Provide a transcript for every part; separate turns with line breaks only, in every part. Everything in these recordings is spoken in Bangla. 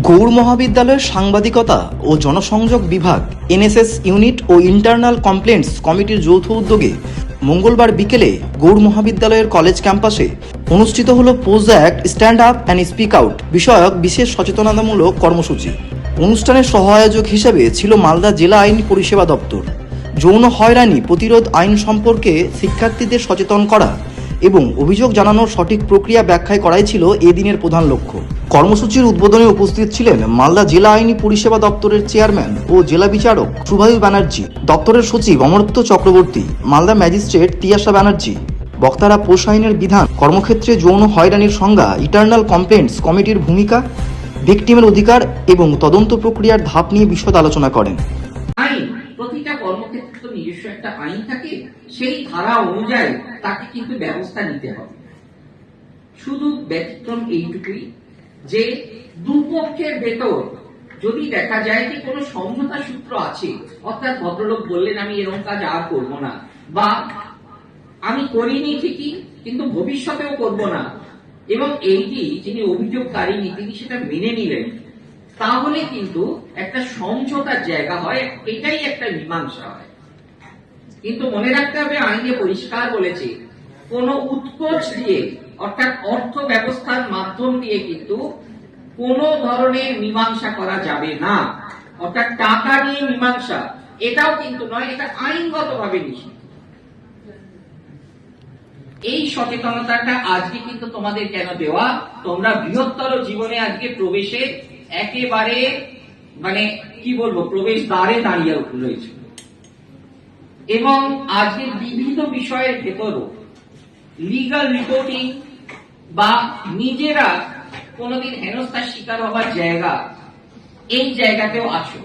গৌড় মহাবিদ্যালয়ের সাংবাদিকতা ও জনসংযোগ বিভাগ, এনএসএস ইউনিট ও ইন্টারনাল কমপ্লেন্টস কমিটির যৌথ উদ্যোগে মঙ্গলবার বিকেলে গৌড় মহাবিদ্যালয়ের কলেজ ক্যাম্পাসে অনুষ্ঠিত হল POSH act, stand up and speak out বিষয়ক বিশেষ সচেতনতামূলক কর্মসূচি। অনুষ্ঠানের সহায়োজক হিসেবে ছিল মালদা জেলা আইন পরিষেবা দপ্তর। যৌন হয়রানি প্রতিরোধ আইন সম্পর্কে শিক্ষার্থীদের সচেতন করা এবং অভিযোগ জানানোর সঠিক প্রক্রিয়া ব্যাখ্যায় করাই ছিল এ দিনের প্রধান লক্ষ্য। কর্মসূচির উদ্বোধনে উপস্থিত ছিলেন মালদা জেলা আইনি পরিষেবা দপ্তরের চেয়ারম্যান ও জেলা বিচারক সুভায়ু ব্যানার্জি, দপ্তরের সচিব অমরত্ব চক্রবর্তী, মালদা ম্যাজিস্ট্রেট তিয়াশা ব্যানার্জি, বক্তারা পোষ আইনের বিধান, কর্মক্ষেত্রে যৌন হয়রানির সংজ্ঞা, ইটার্নাল কমপ্লেন্টস কমিটির ভূমিকা, ভিকটিমের অধিকার এবং তদন্ত প্রক্রিয়ার ধাপ নিয়ে বিশদ আলোচনা করেন।
প্রতিটা কর্মক্ষেত্রে নিজস্ব একটা আইন থাকে, সেই ধারা অনুযায়ী তাকে কিন্তু ব্যবস্থা নিতে হবে। শুধু ব্যতিক্রম এইটুকুই যে দুপক্ষের ভেতর যদি দেখা যায় যে কোনো সমঝোতা সূত্র আছে, অর্থাৎ ভদ্রলোক বললেন, আমি এরকম কাজ আর করব না। বা, আমি করিনি ঠিকই, কিন্তু ভবিষ্যতেও করব না। এবং এইটি যিনি অভিযোগকারী, তিনি সেটা মেনে নিলেন। তাহলে কিন্তু একটা সমঝোতার জায়গা হয়, এটাই একটা মীমাংসা হয়। কিন্তু মনে রাখতে হবে, আইনে পরিষ্কার বলেছে, কোন উৎকোচ দিয়ে, অর্থাৎ অর্থ ব্যবস্থার মাধ্যম দিয়ে কিন্তু কোন ধরনের মীমাংসা করা যাবে না। অর্থাৎ টাকা নিয়ে মীমাংসা, এটাও কিন্তু নয়, এটা আইনগতভাবে নিষিদ্ধ। এই সচেতনতাটা আজকে কিন্তু তোমাদের কেন দেওয়া? তোমরা বৃহত্তর জীবনে আজকে প্রবেশে একেবারে মানে কি বলব প্রবেশ দ্বারে দাঁড়িয়ে রয়েছে। এবং আজকে বিভিন্ন বিষয়ের ভেতরও লিগাল রিপোর্টিং বা নিজেরা কোনোদিন হেনস্থার শিকার হবার জায়গা, এই জায়গাতেও আছো।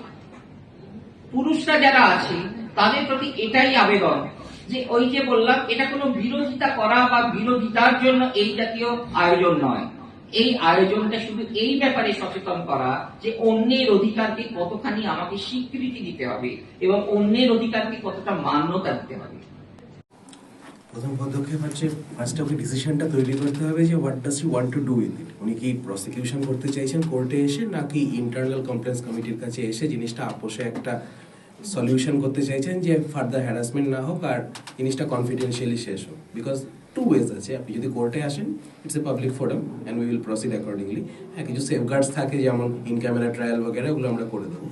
পুরুষরা যারা আছে, তাদের প্রতি এটাই আবেদন যে ওই যে বললাম, এটা কোনো বিরোধিতা করা বা বিরোধিতার জন্য এই জাতীয় আয়োজন নয়। এই আয়োজনটা শুধু এই ব্যাপারে সচেতন করা যে অন্যের অধিকারকে কতখানি আমাকে স্বীকৃতি দিতে হবে এবং অন্যের অধিকারকে কতটা মান্যতা দিতে হবে।
প্রথম পদক্ষেপ হচ্ছে ফার্স্ট ওকে ডিসিশনটা তৈরি করতে হবে যে what does you want to do with it উনি কি প্রসিকিউশন করতে চাইছেন কোর্টে এসে নাকি ইন্টারনাল কমপ্লেন্স কমিটির কাছে এসে জিনিসটা আপোষে একটা সলিউশন করতে চাইছেন যে ফার্দার হ্যারাসমেন্ট না হোক আর জিনিসটা কনফিডেন্সিয়ালি শেষ হোক? বিকজ টু ওয়েজ আছে। আপনি যদি কোর্টে আসেন it's a public forum and we will proceed accordingly হ্যাঁ কিছু সেফগার্ডস থাকে যেমন ইন ক্যামেরা ট্রায়াল বগেরা ওগুলো আমরা করে দেবো।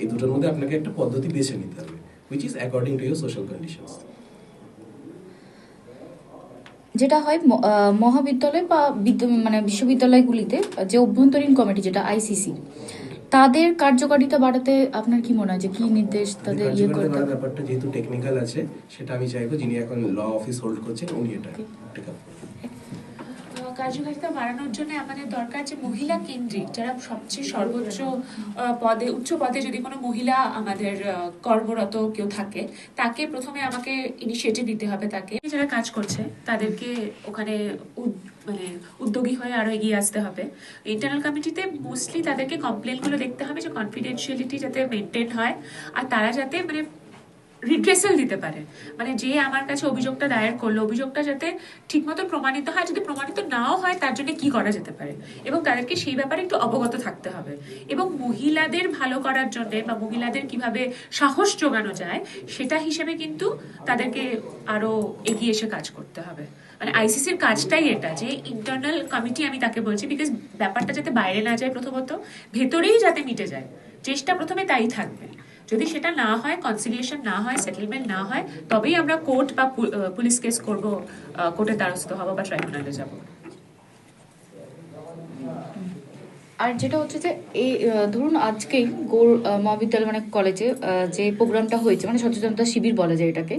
এই দুটোর মধ্যে আপনাকে একটা পদ্ধতি বেছে নিতে হবে which is according to your social conditions
যেটা হয় মহাবিদ্যালয় বা মানে বিশ্ববিদ্যালয়গুলিতে যে অভ্যন্তরীণ কমিটি, যেটা আইসিসি তাদের কার্যকারিতা বাড়াতে আপনার কি মনে হয়? যে কি নির্দেশ তাদের ইয়ে
বাড়ার ব্যাপারটা যেহেতু টেকনিক্যাল আছে সেটা আমি চাইব যিনি এখন ল অফিস হোল্ড করছেন উনি এটা আপ
আহ, কার্যকারিতা বাড়ানোর জন্য আমাদের দরকার যে মহিলা কেন্দ্রিক যারা সবচেয়ে সর্বোচ্চ পদে উচ্চ পদে যদি কোনো মহিলা আমাদের কর্মরত কেউ থাকে তাকে প্রথমে আমাকে ইনিশিয়েটিভ দিতে হবে তাকে। যারা কাজ করছে তাদেরকে ওখানে উদ- মানে উদ্যোগী হয়ে আরও এগিয়ে আসতে হবে। ইন্টারনাল কমিটিতে মোস্টলি তাদেরকে কমপ্লেনগুলো দেখতে হবে যে কনফিডেন্সিয়ালিটি যাতে মেনটেন হয় আর তারা যাতে মানে রিড্রেসাল দিতে পারে। মানে যে আমার কাছে অভিযোগটা দায়ের করল, অভিযোগটা যাতে ঠিকমতো প্রমাণিত হয় যদি প্রমাণিত নাও হয় তার জন্য কি করা যেতে পারে? এবং তাদেরকে সেই ব্যাপারে একটু অবগত থাকতে হবে। এবং মহিলাদের ভালো করার জন্য বা মহিলাদের কীভাবে সাহস যোগানো যায়, সেটা হিসেবে কিন্তু তাদেরকে আরও এগিয়ে এসে কাজ করতে হবে। মানে আইসিসির কাজটাই এটা, যে ইন্টারনাল কমিটি আমি তাকে বলছি বিকজ ব্যাপারটা যাতে বাইরে না যায় প্রথমত, ভেতরেই যাতে মিটে যায়, চেষ্টা প্রথমে তাই থাকবে। যদি সেটা না হয় কনসিলিয়েশন না হয় সেটেলমেন্ট না হয়, তবেই আমরা কোর্ট বা পুলিশ কেস করব কোর্টের দ্বারস্থ হব বা ট্রাইব্যুনালে যাব।
আর যেটা হচ্ছে যে এই ধরুন আজকেই গৌর মহাবিদ্যালয় মানে কলেজে যে প্রোগ্রামটা হয়েছে মানে সচেতনতা শিবির বলা যায় এটাকে,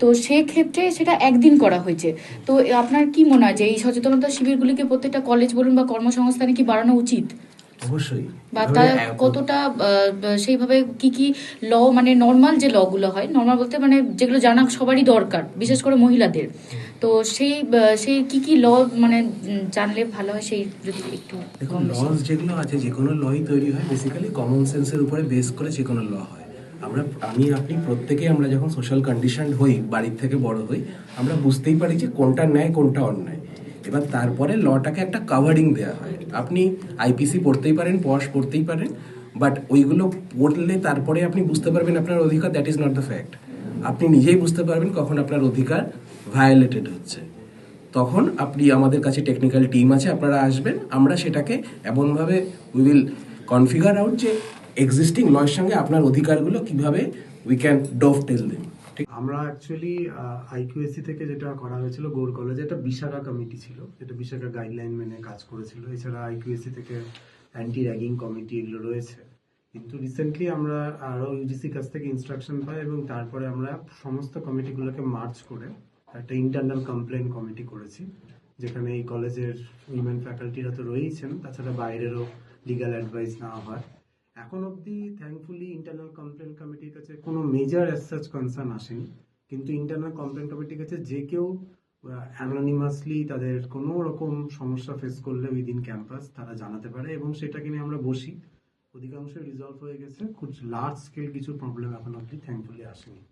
তো সেক্ষেত্রে সেটা একদিন করা হয়েছে। তো আপনার কি মনে হয় যে এই সচেতনতা শিবিরগুলিকে প্রত্যেকটা কলেজ বলুন বা কর্মসংস্থানে কি বাড়ানো উচিত?
অবশ্যই।
বা তার কতটা সেইভাবে কি কি ল মানে নর্মাল যে লগুলো হয় নর্মাল বলতে মানে যেগুলো জানা সবারই দরকার বিশেষ করে মহিলাদের। তো সেই সেই কি কি ল মানে জানলে ভালো হয় সেই যদি একটু
দেখুন লস যেগুলো আছে যে কোনো লই তৈরি হয় বেসিক্যালি কমন সেন্সের উপরে বেস করে যে কোনো ল হয়। আমরা আমি আপনি প্রত্যেকে আমরা যখন সোশ্যাল কন্ডিশন হই বাড়ির থেকে বড় হই আমরা বুঝতেই পারি যে কোনটা ন্যায় কোনটা অন্যায়। এবার তারপরে লটাকে একটা কাভারিং দেওয়া হয়। আপনি আইপিসি পড়তেই পারেন পশ পড়তেই পারেন বাট ওইগুলো পড়লে তারপরে আপনি বুঝতে পারবেন আপনার অধিকার that is not the fact আপনি নিজেই বুঝতে পারবেন কখন আপনার অধিকার ভায়োলেটেড হচ্ছে। তখন আপনি আমাদের কাছে টেকনিক্যাল টিম আছে, আপনারা আসবেন, আমরা সেটাকে এমনভাবে উই উইল কনফিগার আউট যে এক্সিস্টিং লয়ের সঙ্গে আপনার অধিকারগুলো কীভাবে we can dovetail them
আমরা অ্যাকচুয়ালি আইকিউএসসি থেকে যেটা করা হয়েছিল গৌর কলেজে একটা বিশাখা কমিটি ছিল, যেটা বিশাখা গাইডলাইন মেনে কাজ করেছিল। এছাড়া আইকিউএসসি থেকে অ্যান্টি র্যাগিং কমিটি এগুলো রয়েছে। কিন্তু রিসেন্টলি আমরা আরও ইউজিসি কাছ থেকে ইনস্ট্রাকশন পাই এবং তারপরে আমরা সমস্ত কমিটিগুলোকে মার্চ করে একটা ইন্টারনাল কমপ্লেন কমিটি করেছি, যেখানে এই কলেজের উইমেন ফ্যাকাল্টিরা তো রয়েইছেন, তাছাড়া বাইরেরও লিগ্যাল অ্যাডভাইস নেওয়া হয় এখন অবধি থ্যাঙ্কফুলি ইন্টারনাল কমপ্লেন কমিটির কাছে কোনো মেজর সার্চ কনসার্ন আসেনি। কিন্তু ইন্টারনাল কমপ্লেন কমিটির কাছে যে কেউ অ্যানোনিমাসলি তাদের কোনো রকম সমস্যা ফেস করলে উইদিন ক্যাম্পাস তারা জানাতে পারে এবং সেটাকে নিয়ে আমরা বসি। অধিকাংশ রিজলভ হয়ে গেছে। খুব লার্জ স্কেল কিছু প্রবলেম এখন অবধি থ্যাঙ্কফুলি আসেনি।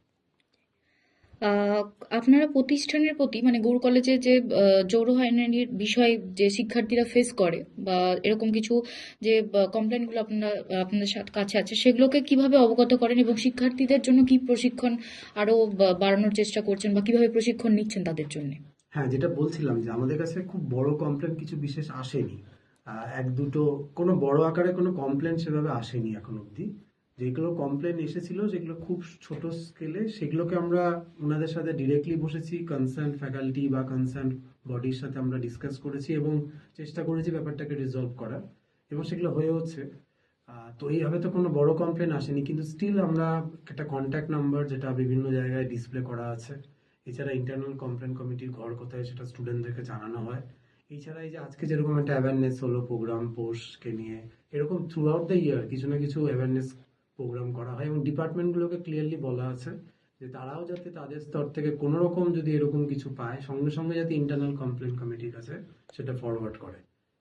আপনারা প্রতিষ্ঠানের প্রতি মানে গৌড় কলেজে যে যৌন হয়রানির বিষয় যে শিক্ষার্থীরা ফেস করে বা এরকম কিছু যে কমপ্লেনগুলো আপনারা, আপনাদের কাছে আছে, সেগুলোকে কীভাবে অবগত করেন এবং শিক্ষার্থীদের জন্য কি প্রশিক্ষণ আরও বা- বাড়ানোর চেষ্টা করছেন বা কীভাবে প্রশিক্ষণ নিচ্ছেন তাদের জন্য?
হ্যাঁ যেটা বলছিলাম যে আমাদের কাছে খুব বড় কমপ্লেন কিছু বিশেষ আসেনি। এক দুটো, কোনো বড় আকারে কোনো কমপ্লেন সেভাবে আসেনি এখন অবধি। যেগুলো কমপ্লেন এসেছিল, যেগুলো খুব ছোট স্কেলে সেগুলোকে আমরা ওনাদের সাথে ডিরেক্টলি বসেছি কনসার্ন ফ্যাকাল্টি বা কনসার্ন বডির সাথে আমরা ডিসকাস করেছি এবং চেষ্টা করেছি ব্যাপারটাকে রিজলভ করার। এবং সেগুলো হয়ে হচ্ছে। তো এইভাবে তো কোনো বড় কমপ্লেন আসেনি, কিন্তু স্টিল আমরা একটা কন্ট্যাক্ট নাম্বার যেটা বিভিন্ন জায়গায় ডিসপ্লে করা আছে। এছাড়া ইন্টারনাল কমপ্লেন কমিটির ঘর কোথায় সেটা স্টুডেন্টদেরকে জানানো হয়। এছাড়া এই যে আজকে যেরকম একটা অ্যাওয়ারনেস হলো প্রোগ্রাম পোস্টকে নিয়ে, এরকম থ্রু আউট দ্য ইয়ার কিছু না কিছু অ্যাওয়ারনেস প্রোগ্রাম করা হয় এবং ডিপার্টমেন্টগুলোকে ক্লিয়ারলি বলা আছে যে তারাও যাতে তাদের স্তর থেকে কোনো রকম যদি এরকম কিছু পায়, সঙ্গে সঙ্গে যাতে ইন্টারনাল কমপ্লেন কমিটির কাছে সেটা ফরওয়ার্ড করে।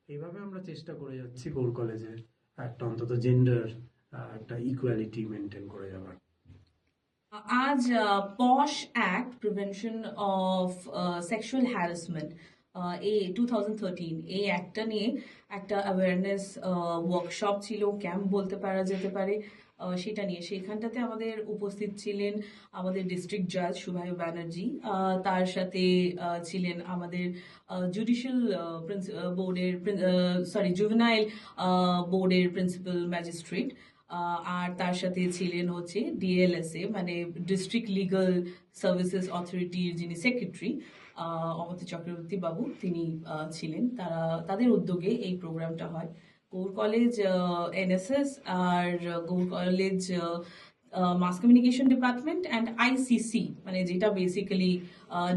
এইভাবে আমরা চেষ্টা করে যাচ্ছি গৌড় কলেজে একটা অন্তত জেন্ডার একটা ইকুয়ালিটি মেনটেন করে যাওয়ার।
আজ POSH act prevention of sexual harassment এই টু এই অ্যাক্টটা নিয়ে একটা অ্যাওয়ারনেস ওয়ার্কশপ ছিল ক্যাম্প বলতে পারা যেতে পারে সেটা নিয়ে। সেইখানটাতে আমাদের উপস্থিত ছিলেন আমাদের ডিস্ট্রিক্ট জাজ সুভাষ ব্যানার্জি তার সাথে ছিলেন আমাদের জুডিশিয়াল বোর্ডের সরি জুভেনাইল বোর্ডের প্রিন্সিপাল ম্যাজিস্ট্রেট আর তার সাথে ছিলেন হচ্ছে ডিএলএসএ মানে ডিস্ট্রিক্ট লিগাল সার্ভিসেস অথরিটির যিনি সেক্রেটারি অমতি চক্রবর্তী বাবু তিনি ছিলেন। তারা, তাদের উদ্যোগে এই প্রোগ্রামটা হয়। Gour college NSS R Gour college mass communication department and ICC মানে যেটা বেসিক্যালি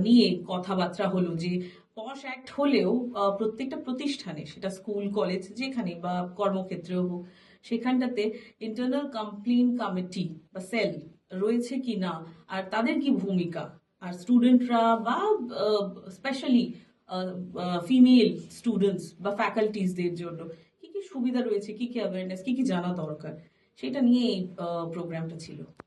নিয়ে কথাবার্তা হলো যে, পশ অ্যাক্ট হলেও প্রত্যেকটা প্রতিষ্ঠানে, সেটা স্কুল, কলেজ, যেখানে বা কর্মক্ষেত্রেও হোক, সেখানটাতে ইন্টারনাল কমপ্লেন কমিটি বা সেল রয়েছে কি না আর তাদের কি ভূমিকা আর স্টুডেন্টরা বা স্পেশালি ফিমেল স্টুডেন্টস বা ফ্যাকাল্টিসদের জন্য, কি কি সুবিধা রয়েছে, কি কি অ্যাওয়ারনেস কি কি জানা দরকার, সেটা নিয়ে এই প্রোগ্রামটা ছিল।